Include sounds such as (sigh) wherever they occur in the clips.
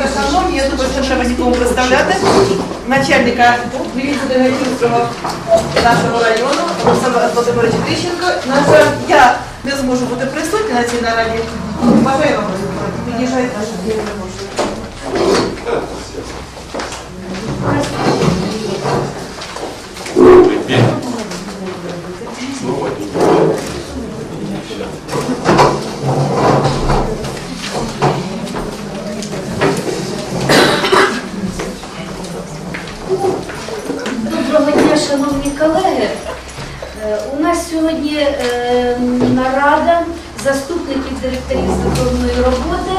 ласка, шановні, я думаю, що треба нікому представляти начальника міліції нашого району Олександра Володимирович Крищенко. На жаль, я не зможу бути присутня на цій нараді. Бажаю вам під'їжджайте я не можливо. Доброго дня, шановні колеги. Е, У нас сьогодні е, нарада заступників директорів закладної роботи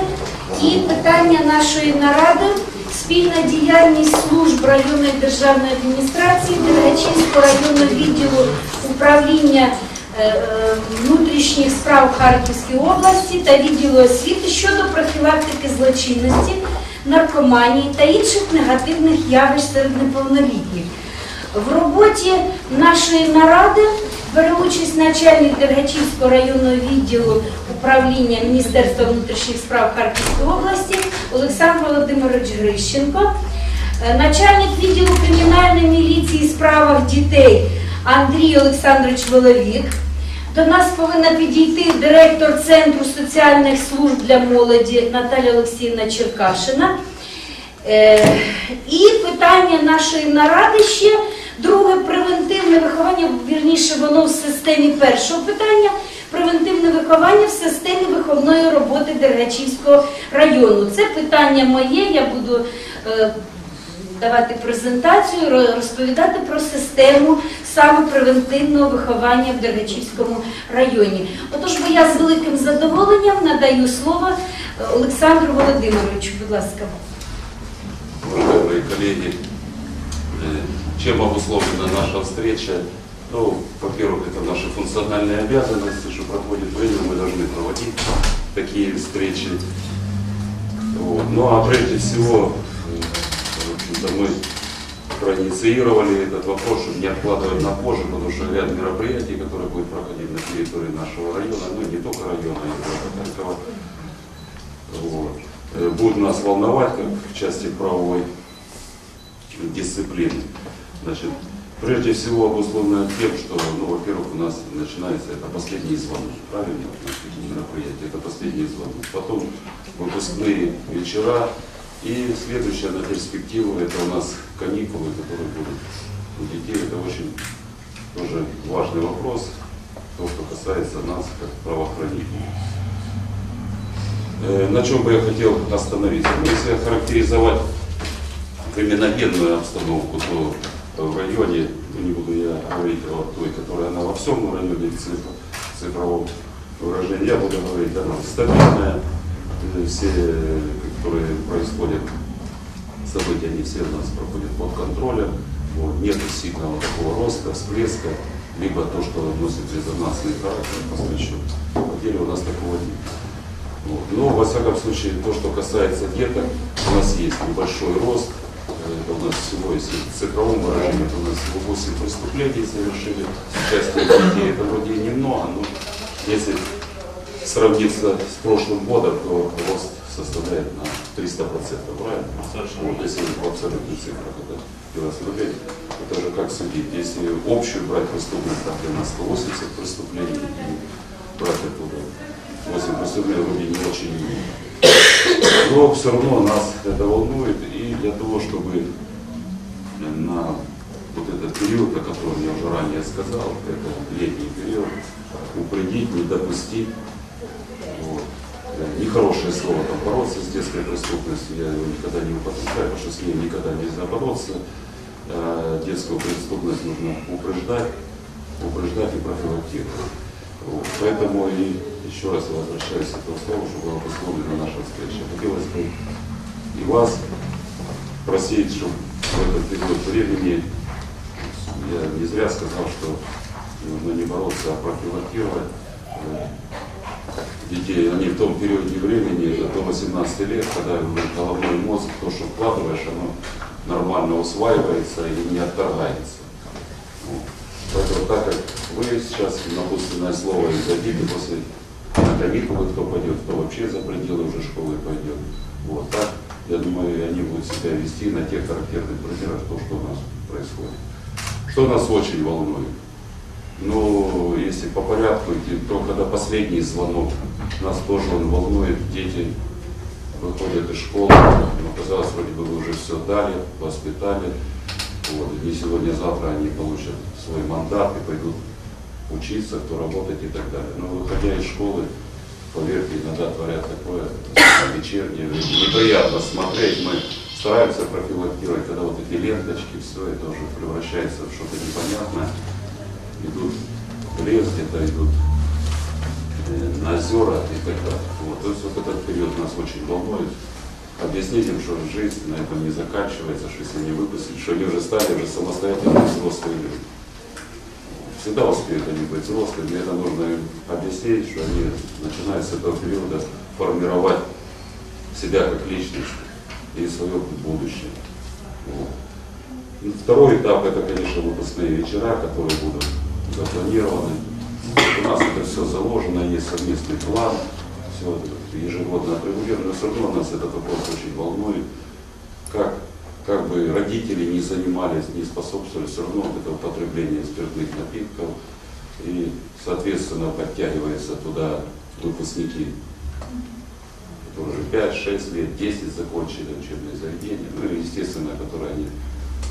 і питання нашої наради спільна діяльність служб районної державної адміністрації Дергачівського районного відділу управління е, внутрішніх справ Харківської області та відділу освіти щодо профілактики злочинності, наркоманії та інших негативних явищ серед неповнолітніх. В роботі нашої наради бере участь начальник Дергачівського районного відділу управління Міністерства внутрішніх справ Харківської області Олександр Володимирович Грищенко, е, начальник відділу кримінальної міліції справах дітей Андрій Олександрович Воловік. До нас повинна підійти директор Центру соціальних служб для молоді Наталя Олексіївна Черкашина. Е, І питання нашої наради ще друге превентивне виховання, вірніше воно в системі першого питання. Превентивне виховання в системі виховної роботи Дергачівського району. Це питання моє. Я буду е, давати презентацію, розповідати про систему саме превентивного виховання в Дергачівському районі. Отож, бо я з великим задоволенням надаю слово е, Олександру Володимировичу. Будь ласка. уважаемые коллеги, э, чем обусловлена наша встреча? Ну, во-первых, это наши функциональные обязанности, что проходит время, мы должны проводить такие встречи. Вот. Ну, а прежде всего, в мы проинициировали этот вопрос, чтобы не откладывать на позже, потому что ряд мероприятий, которые будут проходить на территории нашего района, ну, не только района, и города Харькова, вот, э, будут нас волновать, как в части правовой дисциплины. Значит, прежде всего обусловлено тем, что, ну, во-первых, у нас начинается это последний звонок, правильно, мероприятия, это последний звонок. Потом выпускные вечера, и следующая на перспективу это у нас каникулы, которые будут у детей. Это очень тоже важный вопрос, то, что касается нас как правоохранителей. Э, На чем бы я хотел остановиться? Если характеризовать криминогенную обстановку, то в районе, ну не буду я говорить о той, которая она во всем районе в цифр- цифровом выражении, я буду говорить, она стабильная, Э, все, которые происходят события, они все у нас проходят под контролем, вот, нет сильного такого роста, всплеска, либо то, что носит резонансный характер по случаю. Деле у нас такого нет. Вот. Но, во всяком случае, то, что касается деток, у нас есть небольшой рост. Это у нас всего, если в цифровом выражении, это у нас всего 8 преступлений совершили с участием детей. Это вроде и немного, но если сравниться с прошлым годом, то рост составляет на 300%, правильно? Вот, если в абсолютных цифрах это дело смотреть, это же как судить. Если общую брать преступность, где у нас 180 преступлений, и брать оттуда 8 преступлений, вроде не очень но все равно нас это волнует, и для того, чтобы на вот этот период, о котором я уже ранее сказал, это летний период, упредить, не допустить. Вот. Э, Нехорошее слово там бороться с детской преступностью, я его никогда не употребляю, потому что с ней никогда нельзя бороться. А Детскую преступность нужно упреждать, упреждать и профилактировать. Вот. Поэтому и еще раз возвращаюсь к этому слову, что была обусловлена наша встреча. Хотелось бы и вас чтобы в этот период времени, я не зря сказал, что нужно не бороться, а профилактировать э, детей. Они в том периоде времени, до 18 лет, когда головной мозг, то, что вкладываешь, оно нормально усваивается и не отторгается. Вот. Поэтому так как вы сейчас напутственное слово и дадите после на каникулы, кто пойдет, кто вообще за пределы уже школы пойдет. Вот так я думаю, они будут себя вести на тех характерных примерах, то, что у нас происходит. Что нас очень волнует? Ну, если по порядку идти, то когда последний звонок, нас тоже он волнует, дети выходят из школы, ну, казалось, вроде бы вы уже все дали, воспитали, вот, и сегодня, завтра они получат свой мандат и пойдут учиться, кто работать и так далее. Но выходя из школы, поверьте, иногда творят такое вечернее, неприятно смотреть, мы стараемся профилактировать, когда вот эти ленточки, все это уже превращается в что-то непонятное, идут в лес, где-то идут э, на озера и так далее. Вот. То есть вот этот период нас очень волнует. Объяснить им, что жизнь на этом не заканчивается, что если они выпустят, что они уже стали уже самостоятельные взрослые люди. Всегда успеют они быть взрослыми, это нужно им объяснить, что они, начиная с этого периода, формировать себя как личность и свое будущее. Вот. Ну, Второй этап это, конечно, выпускные вечера, которые будут запланированы. У нас это все заложено, есть совместный план, все это ежегодно отрегулировано, но все равно нас этот вопрос очень волнует. Как, как бы родители не занимались, не способствовали, все равно вот это употребление спиртных напитков, и, соответственно, подтягиваются туда выпускники, которые уже 5-6 лет, 10 закончили учебные заведения, ну и, естественно, которые они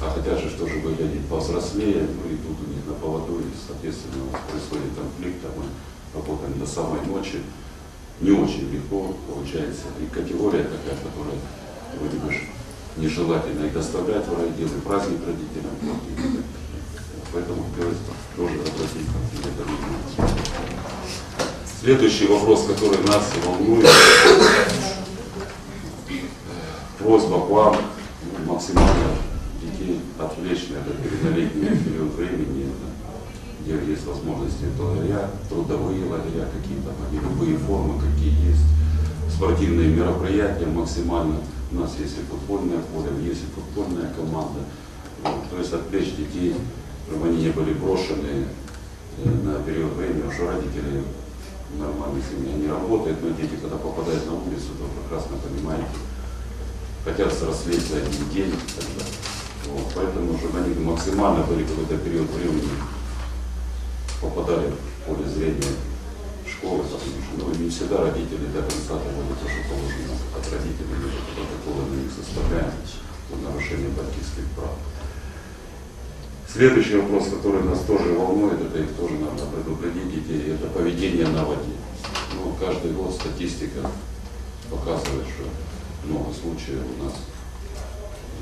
а хотят же что же выглядеть повзрослее, ну и у них на поводу, и, соответственно, происходит конфликт, а мы работаем до самой ночи. Не очень легко получается. И категория такая, которая вроде нежелательно и доставлять в и праздник родителям. Поэтому тоже обратить внимание. Следующий вопрос, который нас волнует, просьба к вам максимально детей отвлечь на этот передолетний период времени, где есть возможности лагеря, трудовые лагеря какие-то, любые формы, какие есть, спортивные мероприятия максимально. У нас есть и футбольное поле, есть и футбольная команда. Вот, то есть отвлечь детей, чтобы они не были брошены э, на период времени, что родители нормальной семье не работают, но дети, когда попадают на улицу, то прекрасно понимаете, хотят взрослеть за один день. далее. Вот, поэтому, чтобы они максимально были какой-то период времени, попадали в поле зрения школы, потому что ну, не всегда родители до конца доводят то, что положено от родителей, же протоколы на них составляем по нарушению батьківських прав. Следующий вопрос, который нас тоже волнует, это их тоже надо предупредить детей, это поведение на воде. Ну, каждый год статистика показывает, что много случаев у нас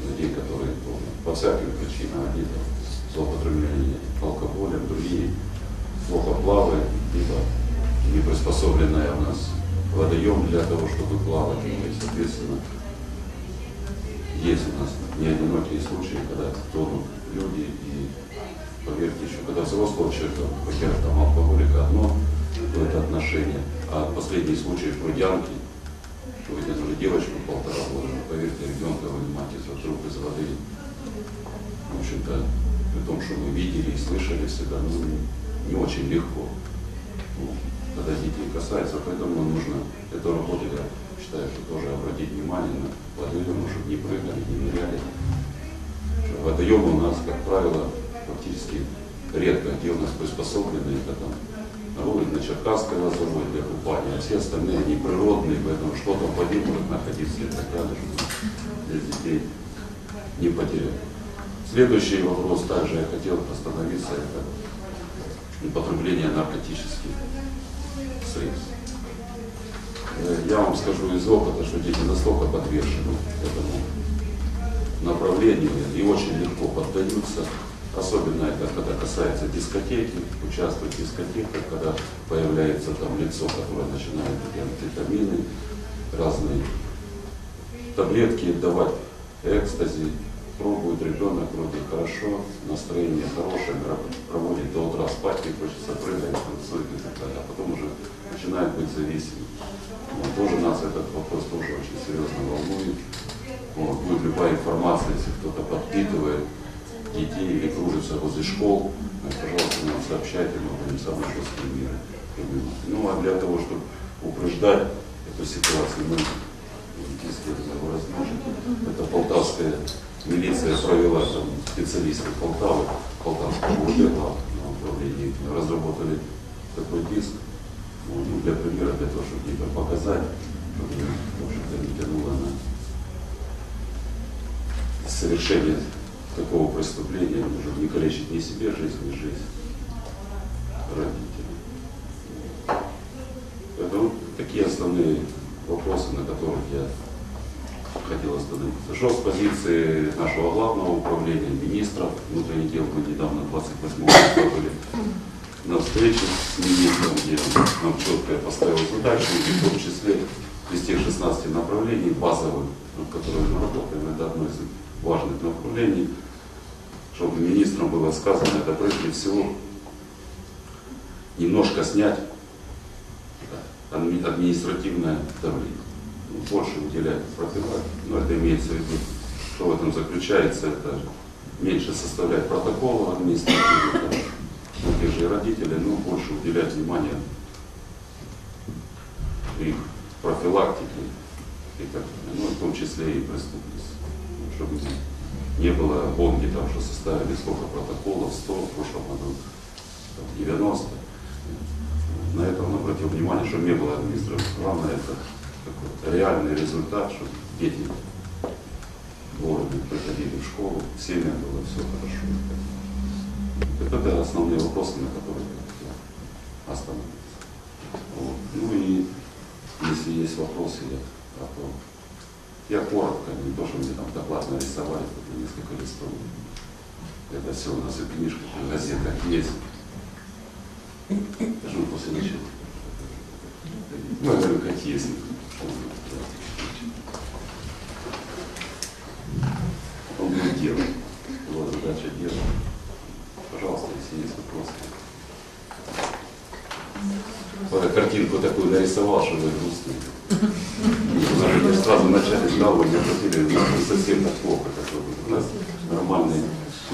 людей, которые ну, по всяким причинам, одни там злоупотребление алкоголем, другие плохо плавают, либо не приспособленная у нас водоем для того, чтобы плавать. Ну, и, соответственно, есть у нас не одинокие случаи, когда тонут люди, и поверьте, еще когда взрослого человека потеряв там алкоголика одно это отношение, а последний случай в Прудянке, что вытянули девочку полтора года, поверьте, ребенка вынимать из вдруг из воды, в общем-то, при том, что мы видели и слышали всегда, ну, не, очень легко. Когда детей касается, поэтому нужно эту работу, я считаю, что тоже обратить внимание на водоемы, чтобы не прыгали, не ныряли. Водоемы у нас, как правило, практически редко, где у нас приспособлены, это там на Черкасской лазовой для купания, а все остальные они природные, поэтому что там в воде может находиться и так далее, чтобы для детей не потерять. Следующий вопрос также я хотел остановиться, это употребление наркотических средств. Э, Я вам скажу из опыта, что дети настолько подвержены этому направлению и очень легко поддаются. Особенно это когда касается дискотеки, участвовать в дискотеках, когда появляется там лицо, которое начинает амфетамины, разные таблетки давать, экстази, пробует ребенок, вроде хорошо, настроение хорошее, проводит до утра спать, и хочется прыгать, танцует и так далее, а потом уже начинает быть зависимым. Вот, тоже нас этот вопрос тоже очень серьезно волнует. Вот, будет любая информация, если кто-то подпитывает детей или кружится возле школ, э, пожалуйста, нам сообщайте, мы будем самые жесткие меры принимать. Ну а для того, чтобы упреждать эту ситуацию, мы его размножит. Это полтавская милиция провела, там специалисты Полтавы, Полтавского УВД на управлении разработали такой диск, ну, для примера, для того, чтобы детям показать, чтобы, в не тянуло на совершение такого преступления, может не калечить ни себе жизнь, ни жизнь родителей. Это вот такие основные вопросы, на которых я хотел остановиться. Шел с позиции нашего главного управления, министра внутренних дел. Мы недавно, 28 числа были на встрече с министром, где нам четко поставил задачу, и в том числе из тех 16 направлений базовых, над которыми мы работаем, это одно из важных направлений, чтобы министрам было сказано, это прежде всего немножко снять административное давление. Больше уделять профилактике, но это имеется в виду, что в этом заключается, это меньше составлять протоколов административных, да, ну, тех же и родителей, но больше уделять внимание их профилактике и так ну, в том числе и преступности. Ну, Чтобы не было гонки там, что составили сколько протоколов, 100, в прошлом году там, 90. На это он обратил внимание, чтобы не было администрации. Главное это реальный результат, чтобы дети вовремя приходили в школу, в семьях было все хорошо. Это, основные вопросы, на которые я хотел остановиться. Вот. Ну и если есть вопросы, я готов. Я коротко, не то, что мне там доклад нарисовали, это несколько листов. Это все у нас и в книжках, и в газетах есть. Даже после начала. Ну, я говорю, как есть. Он будет делать. Его задача делать. Пожалуйста, если есть вопросы. Вот картинку такую нарисовал, что вы грустные. Сразу вначале знал, вы не обратили, не совсем так плохо, как. У нас нормальные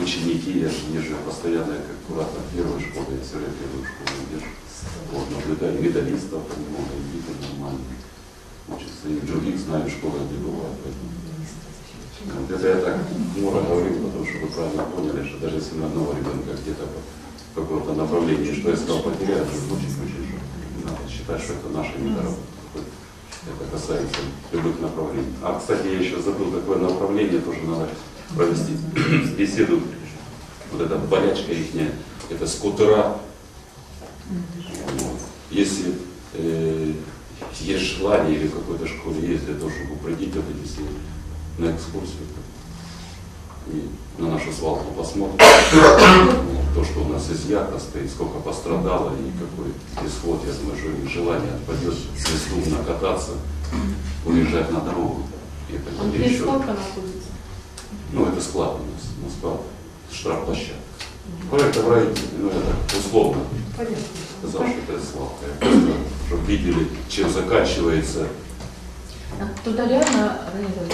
ученики, я же езжу постоянно как куратор первой школы, я все время первую школу езжу. Вот, наблюдаю медалистов, много, и дети нормальные. Учатся, и других знаю школы, где бывают. поэтому. Это я так хмуро говорил, потому что вы правильно поняли, что даже если мы одного ребенка где-то по каком-то направлении, что я сказал, в любом случае, что надо считать, что это наша недоработка. Это касается любых направлений. А, кстати, я еще забыл, какое направление тоже надо провести беседу. Вот эта болячка их, это скутера. Если э, есть желание или в какой-то школе есть для того, чтобы упредить это, если на экскурсию и на нашу свалку посмотрим, то, что у нас изъято стоит, сколько пострадало и какой исход, я думаю, что их желание отпадет, бездумно кататься, уезжать на дорогу. И Он далее. где Еще- сколько находится? ну, это склад у нас, на склад, штрафплощадка. Проект обратите, ну, я так условно сказал, что это свалка. Я просто, чтобы видели, чем заканчивается А Туда реально организовать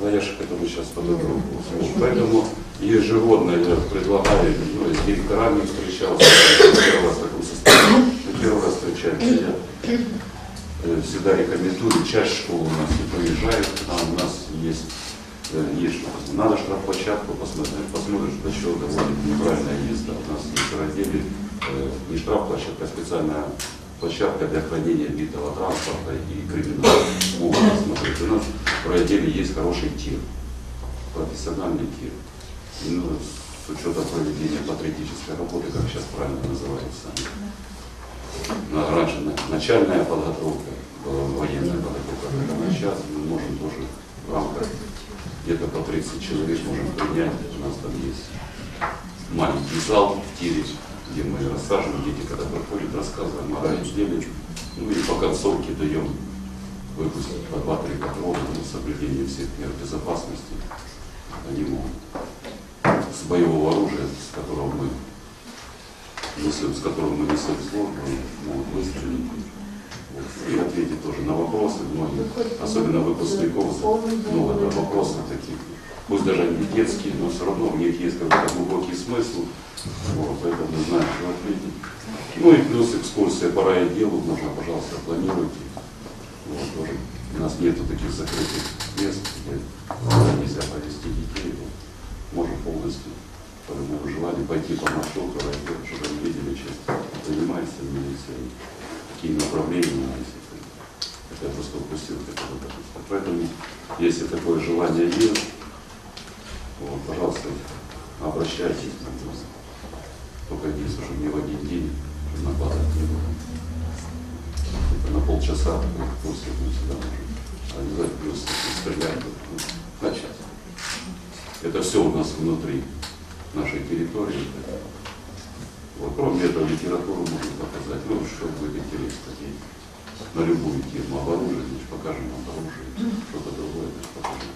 же к этому сейчас подойду. Вот, Поэтому ежегодно я предлагаю, ну, с директорами встречался, первый раз в таком состоянии, первый раз встречаемся, я э, всегда рекомендую, часть школ у нас не приезжают, к нам у нас есть, э, есть что. Надо штрафплощадку посмотреть, посмотришь, до чего доводит неправильное место. У нас есть в разделе э, не штрафплощадка, а специальная площадка для хранения битого транспорта и криминала. Могут посмотреть. У нас в разделе есть хороший тир, профессиональный тир. И, ну, с учетом проведения патриотической работы, как сейчас правильно называется. На- Раньше на- начальная подготовка, военная подготовка, а сейчас мы можем тоже в рамках где-то по 30 человек можем принять. У нас там есть маленький зал в тире, где мы рассаживаем дети, когда приходят, рассказываем о райотделе. Ну и по концовке даем выпустить по 2-3 патрона на соблюдение всех мер безопасности. Они могут с боевого оружия, с которого мы несем, с которым мы несем службу, могут выстрелить. И ответить тоже на вопросы многих, особенно выпускников, много да, вопросов таких. Пусть даже они детские, но все равно в них есть какой-то глубокий смысл. Вот, поэтому знаю, что ответить. Ну и плюс экскурсия по райотделу, можно, пожалуйста, планируйте. Вот, тоже У нас нету таких закрытых мест, где нельзя повезти детей. Вот Можем полностью по любому желанию пойти по маршруту, район, чтобы они видели, чем занимается милиция, какие направления нас. Это я просто упустил такой. Поэтому, если такое желание есть, вот, пожалуйста, обращайтесь. Только единственное, чтобы не в один день, накладывать не было. Это на полчаса после мы сюда можем. Знаю, плюс стрелять ну. Это все у нас внутри нашей территории. Вот, кроме этого, литературу можно показать. Ну, что будет интересно. На любую тему. Об оружии, значит, покажем вам оружие. Что-то другое, значит, покажем.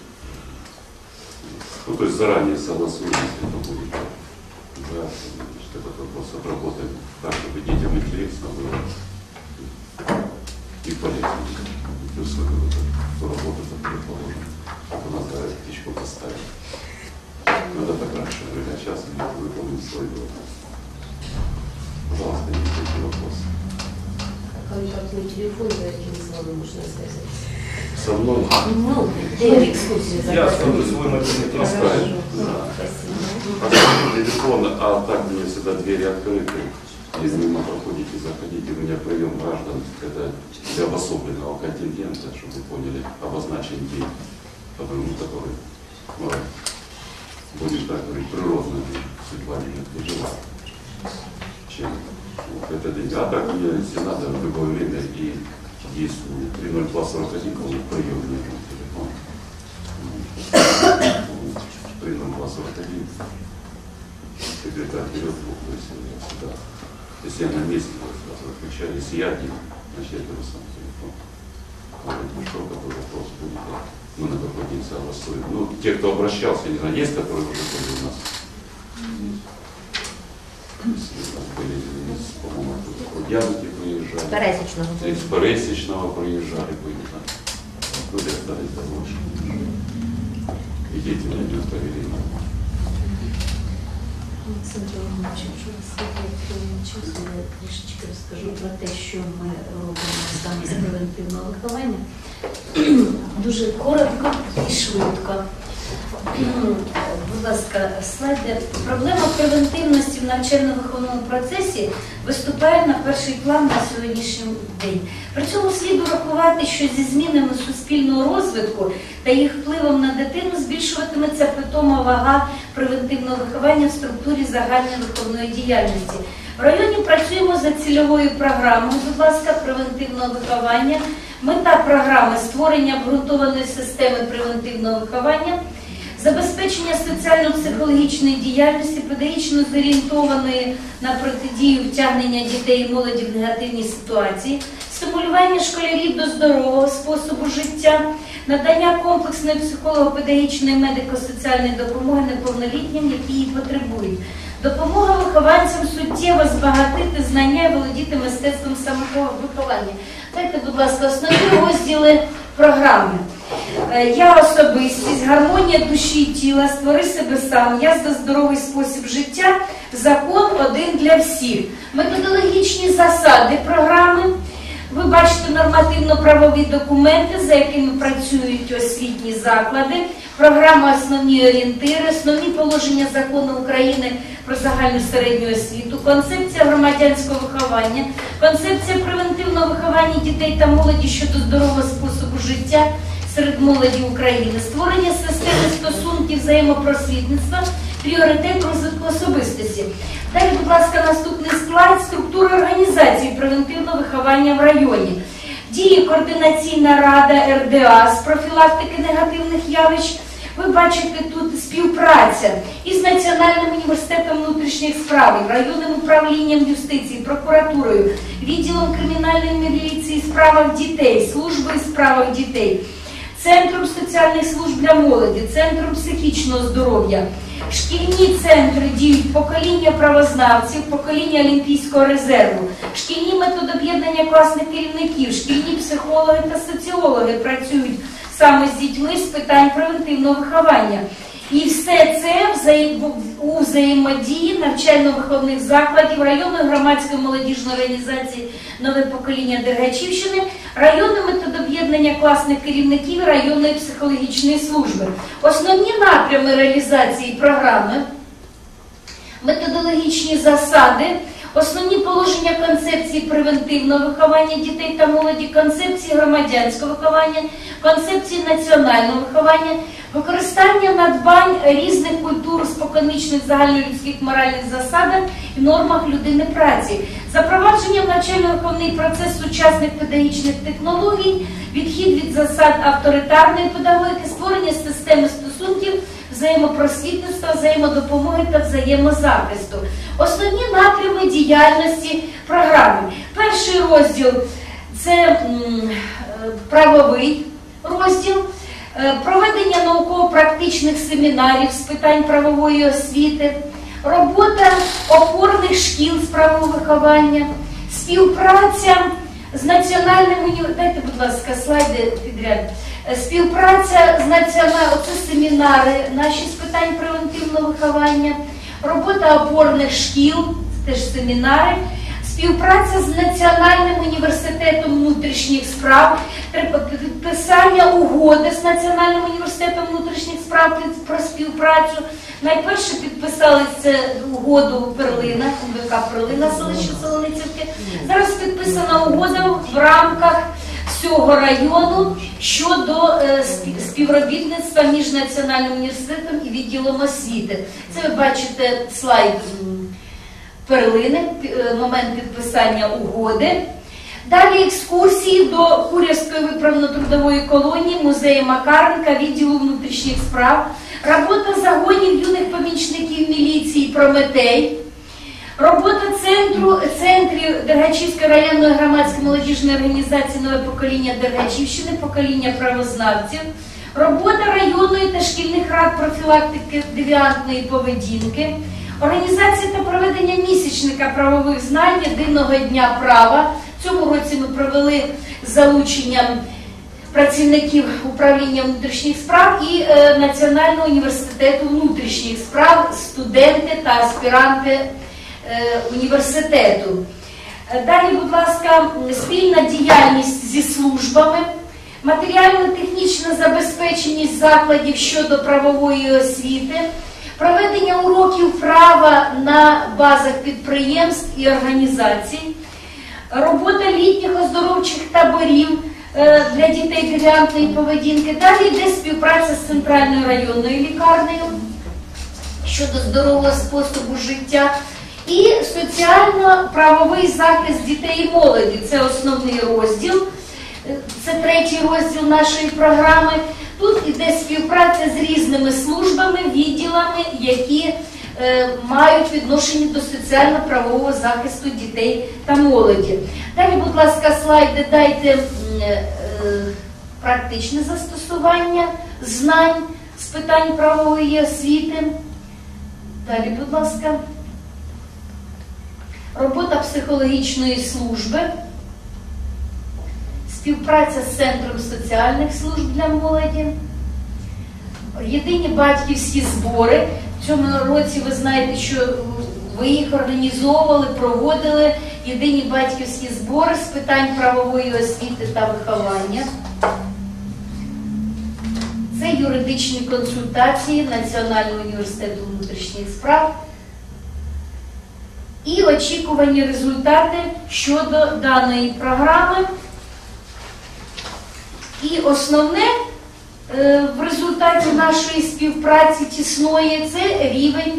Ну, то есть заранее согласуем, если это будет. Да, значит, этот вопрос отработаем так, чтобы детям интересно было и полезно. Плюс вот эту работу, которую. Вот у нас говорят, птичку поставить. Надо так раньше говорили, а сейчас мы выполним свой долг. Пожалуйста, какие вопросы? Контактный телефон дайте с вами можно связаться. Со мной Ну, для экскурсии Я оставлю свой мобильный телефон. Оставьте телефон, а так меня всегда двери открыты. Если мимо проходите, заходите, у меня прием граждан, это для обособленного контингента, чтобы вы поняли, обозначен день, по-моему, который, ну, будем так говорить, природно, Светлане не жила, чем вот этот день. А так мне, если надо, в любое время и есть 30241, по-моему, прием мне телефон. 30241 секретарь берет трубку, если я сюда. Если я на месте, я сразу отвечаю. Если я один, значит я беру сам телефон. Говорит, ну что, какой вопрос будет, мы на какой день согласуем. Ну, те, кто обращался, не знаю, есть, которые уже были у нас? Приїжджали. З Пересічного. З Пересічного приїжджали, видно. Куди далі залишили? І діти не доставили. Олександр Іванович, якщо у вас є час, я трішечки розкажу про те, що ми робимо саме з превентивного лікування. (clears throat) Дуже коротко і швидко. Будь ласка, слайди. Проблема превентивності в навчально-виховному процесі виступає на перший план на сьогоднішній день. При цьому слід урахувати, що зі змінами суспільного розвитку та їх впливом на дитину збільшуватиметься питома вага превентивного виховання в структурі загальної виховної діяльності. В районі працюємо за цільовою програмою, будь ласка, превентивного виховання. Мета програми створення обґрунтованої системи превентивного виховання забезпечення соціально-психологічної діяльності, педагогічно зорієнтованої на протидію втягнення дітей і молоді в негативні ситуації, стимулювання школярів до здорового способу життя, надання комплексної психолого-педагогічної медико-соціальної допомоги неповнолітнім, які її потребують. Допомога вихованцям суттєво збагатити знання і володіти мистецтвом самовиховання. Дайте, будь ласка, основні розділи програми. Е, Я особистість, гармонія душі і тіла, створи себе сам, я за здоровий спосіб життя, закон один для всіх. Методологічні засади програми. Ви бачите нормативно-правові документи, за якими працюють освітні заклади, програма основні орієнтири, основні положення закону України про загальну середню освіту, концепція громадянського виховання, концепція превентивного виховання дітей та молоді щодо здорового способу життя серед молоді України, створення системи стосунків взаємопросвітництва, пріоритет розвитку особистості. Далі, будь ласка, наступний слайд структури організації превентивного виховання в районі. Діє координаційна рада РДА з профілактики негативних явищ. Ви бачите тут співпраця із Національним університетом внутрішніх справ, районним управлінням юстиції, прокуратурою, відділом кримінальної міліції, справах дітей, службою справах дітей, центром соціальних служб для молоді, центром психічного здоров'я. Шкільні центри діють покоління правознавців, покоління Олімпійського резерву, шкільні методи об'єднання класних керівників, шкільні психологи та соціологи працюють саме з дітьми з питань превентивного виховання. І все це у взаємодії навчально-виховних закладів районної громадської молодіжної організації Нове покоління Дергачівщини, районне методоб'єднання класних керівників районної психологічної служби. Основні напрями реалізації програми методологічні засади, основні положення концепції превентивного виховання дітей та молоді, концепції громадянського виховання, концепції національного виховання, використання надбань різних культур споконвічних загальнолюдських моральних засадах і нормах людини праці, запровадження в навчально-виховний процес сучасних педагогічних технологій, відхід від засад авторитарної педагогіки, створення системи стосунків взаємопросвітництва, взаємодопомоги та взаємозахисту. Основні напрями діяльності програми. Перший розділ це е, правовий розділ. Е, Проведення науково-практичних семінарів з питань правової освіти, робота опорних шкіл з правового виховання, співпраця з національним університетом. Дайте, будь ласка, слайди підряд. Е, Співпраця з національним, оце семінари наші з питань превентивного виховання, робота опорних шкіл, теж семінари, співпраця з Національним університетом внутрішніх справ, підписання угоди з Національним університетом внутрішніх справ про співпрацю. Найперше підписали це угоду Перлина, МВК Перлина селище Солоницівки. Зараз підписана угода в рамках всього району щодо е, співробітництва між Національним університетом і відділом освіти. Це ви бачите слайд перлини, е, момент підписання угоди. Далі екскурсії до Курявської виправно-трудової колонії, музею Макаренка, відділу внутрішніх справ, робота загонів юних помічників міліції Прометей, робота центру центрів Дергачівської районної громадської молодіжної організації Нове покоління Дергачівщини, покоління правознавців, робота районної та шкільних рад профілактики девіантної поведінки. Організація та проведення місячника правових знань єдиного дня права. В цьому році ми провели залученням працівників управління внутрішніх справ і е, Національного університету внутрішніх справ, студенти та аспіранти університету. Е, Далі, будь ласка, спільна діяльність зі службами, матеріально-технічна забезпеченість закладів щодо правової освіти, проведення уроків права на базах підприємств і організацій, робота літніх оздоровчих таборів е, для дітей девіантної поведінки. Далі йде співпраця з центральною районною лікарнею щодо здорового способу життя. І соціально-правовий захист дітей і молоді це основний розділ. Це третій розділ нашої програми. Тут іде співпраця з різними службами, відділами, які е, мають відношення до соціально-правового захисту дітей та молоді. Далі, будь ласка, слайди дайте е, практичне застосування знань з питань правової освіти. Далі, будь ласка. Робота психологічної служби, співпраця з Центром соціальних служб для молоді, єдині батьківські збори. В цьому році ви знаєте, що ви їх організовували, проводили єдині батьківські збори з питань правової освіти та виховання. Це юридичні консультації Національного університету внутрішніх справ і очікувані результати щодо даної програми. І основне е, в результаті нашої співпраці тісної це рівень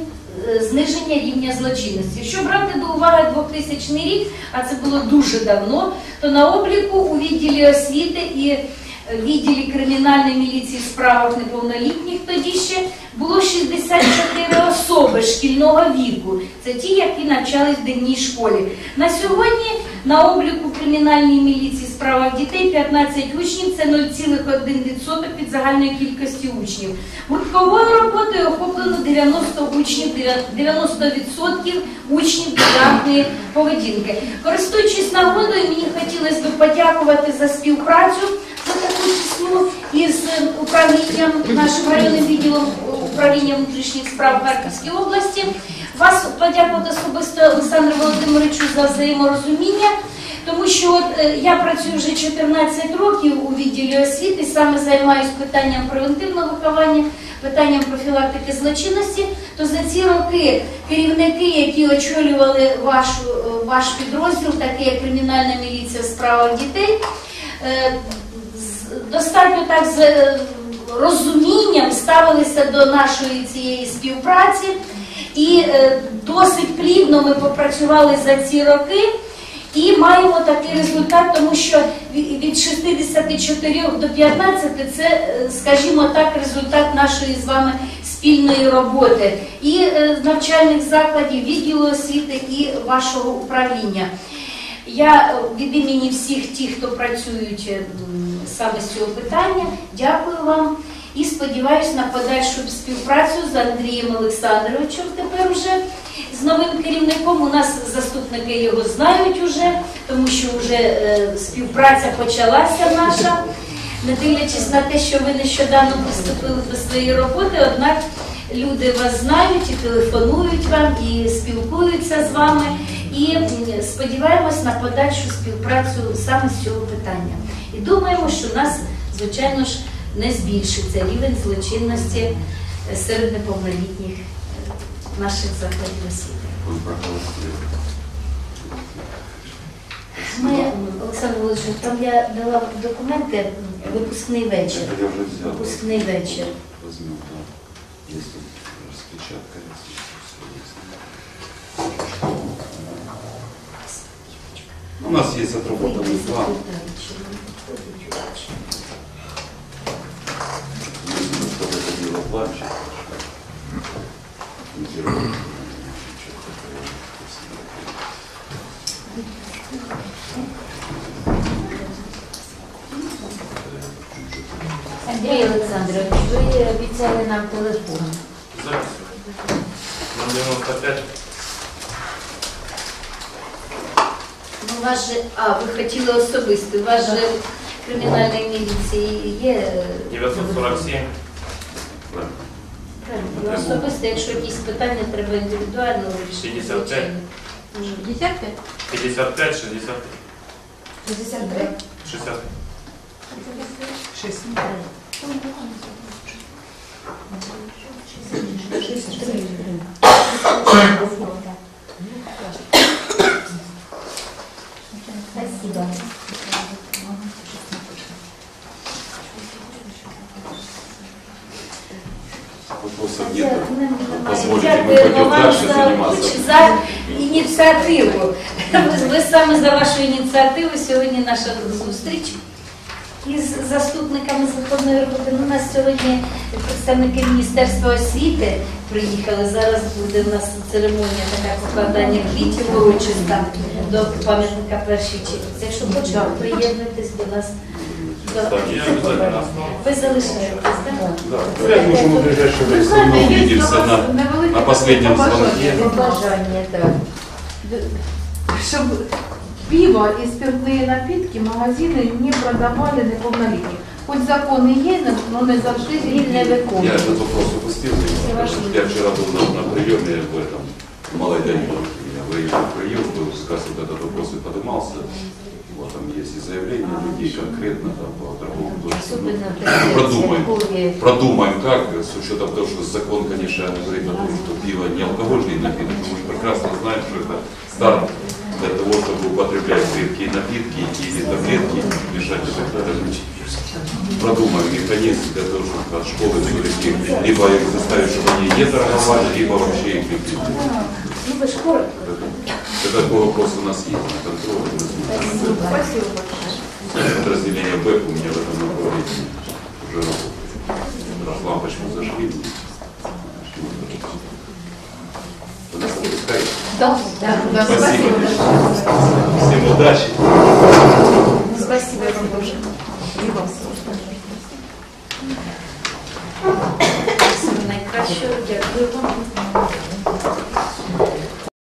е, зниження рівня злочинності. Якщо брати до уваги 2000 рік, а це було дуже давно, то на обліку у відділі освіти і е, відділі кримінальної міліції в справах неповнолітніх тоді ще було 64 особи шкільного віку. Це ті, які навчались в денній школі. На сьогодні на обліку кримінальній міліції в справах дітей 15 учнів це 0,1% від загальної кількості учнів. Гуртковою роботою охоплено 90 учнів, 90% учнів дидактної поведінки. Користуючись нагодою, мені хотілося б подякувати за співпрацю за таку чесну із е, управлінням нашим районним відділом управління внутрішніх справ Харківської області. Вас подякувати особисто Олександру Володимировичу за взаєморозуміння, тому що е, я працюю вже 14 років у відділі освіти, саме займаюся питанням превентивного виховання, питанням профілактики злочинності. То за ці роки керівники, які очолювали вашу, е, ваш підрозділ, такі як кримінальна міліція в справах дітей, е, достатньо так з е, розумінням ставилися до нашої цієї співпраці, і е, досить плідно ми попрацювали за ці роки. І маємо такий результат, тому що від 64 до 15 це, е, скажімо так, результат нашої з вами спільної роботи і навчальних закладів, відділу освіти і вашого управління. Я е, від імені всіх тих, хто працюють е, саме з цього питання, дякую вам і сподіваюся на подальшу співпрацю з Андрієм Олександровичем тепер вже. З новим керівником у нас заступники його знають уже, тому що вже е, співпраця почалася наша, не дивлячись на те, що ви нещодавно приступили до своєї роботи, однак люди вас знають і телефонують вам, і спілкуються з вами. І сподіваємось на подальшу співпрацю саме з цього питання. І думаємо, що у нас, звичайно ж, не збільшиться рівень злочинності е, серед неповнолітніх е, наших закладів освіти. Ми, Олександр Володимирович, там я дала документи, випускний вечір. Випускний вечір. Возьмем, да. Есть тут распечатка, У нас есть отработанный план. Андрій Олександрович, ви обіцяли нам телефон. Зараз. 095. Ну, у вас же, а, ви хотіли особисто, у вас же в кримінальній міліції є. Е, 947. правильно, ну, Особисто, якщо якісь питання, треба індивідуально вирішити. 55. звичайно. Ні. 55? 55, 60, 63? 60. 63. і далі. Дякуємо вам за ініціативу. Ви саме за вашу ініціативу сьогодні наша зустріч із заступниками з роботи. У нас сьогодні представники Міністерства освіти приїхали. Зараз буде у нас церемонія така покладання квітів урочиста до пам'ятника першій вчительці. Якщо хочете, приєднуйтесь до нас. До... Так, я обязательно. Ви залишаєтесь, так? Да, ну, я думаю, мы в ближайшее время все равно увидимся на, на последнем звонке. Побажання, так. Щоб пиво и спиртные напитки магазины не продавали неповнолітнім. Хоч закон і є, но не завжди він не Я виконує. этот вопрос упустил, потому что я вчера был на, на приеме в этом Малой Даниловке. Я выехал в прием, был как раз вот этот вопрос и поднимался. Вот там есть и заявления людей конкретно там, по торговым точкам. Особливо Ну, такі Продумаем. святкові. Продумаем как, с учетом того, что закон, конечно, говорит о том, что пиво не алкогольный напиток. Мы же прекрасно знаем, что это старт для того, чтобы употреблять крепкие напитки или таблетки, мешать и так далее. Продумаем механизм для того, чтобы от школы все-таки либо их заставить, чтобы они не торговали, либо вообще их не пили. Ви ж коротко. Это такой вопрос у нас есть на контроле. Спасибо большое. Подразделение БЭП у меня в этом направлении уже работает. Лампочку зажгли. Пускай. Да, спасибо. Всем удачи. Спасибо вам тоже. И вам. Всього найкращого. Дякую вам.